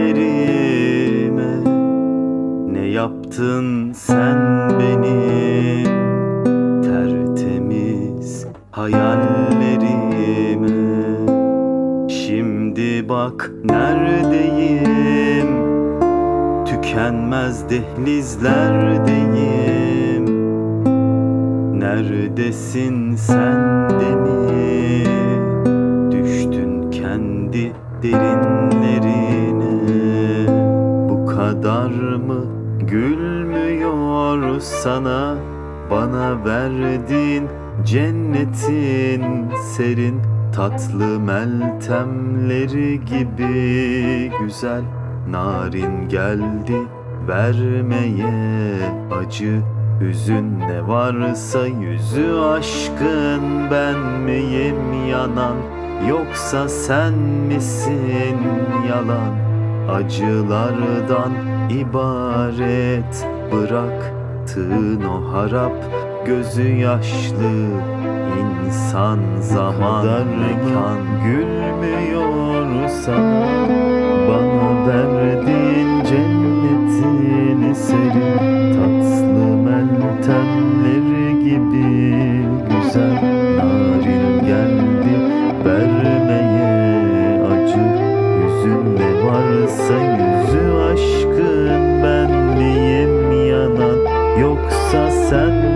ellerime. Ne yaptın sen benim tertemiz hayallerime. Şimdi bak neredeyim? Tükenmez dehlizlerdeyim. Neredesin sen de Düştün kendi derin kadar mı gülmüyor sana? Bana verdiğin cennetin serin Tatlı meltemleri gibi güzel Narin geldi vermeye acı. Hüzün ne varsa yüzü aşkın ben miyim yanan Yoksa sen misin yalan acılardan ibaret Bıraktığın o harap. Gözü yaşlı insan zaman Kadar mekan gülmüyor sana Bana verdiğin cennetin eseri. Tatlı meltem Yansa yüzü aşkın ben miyim yanan? Yoksa sen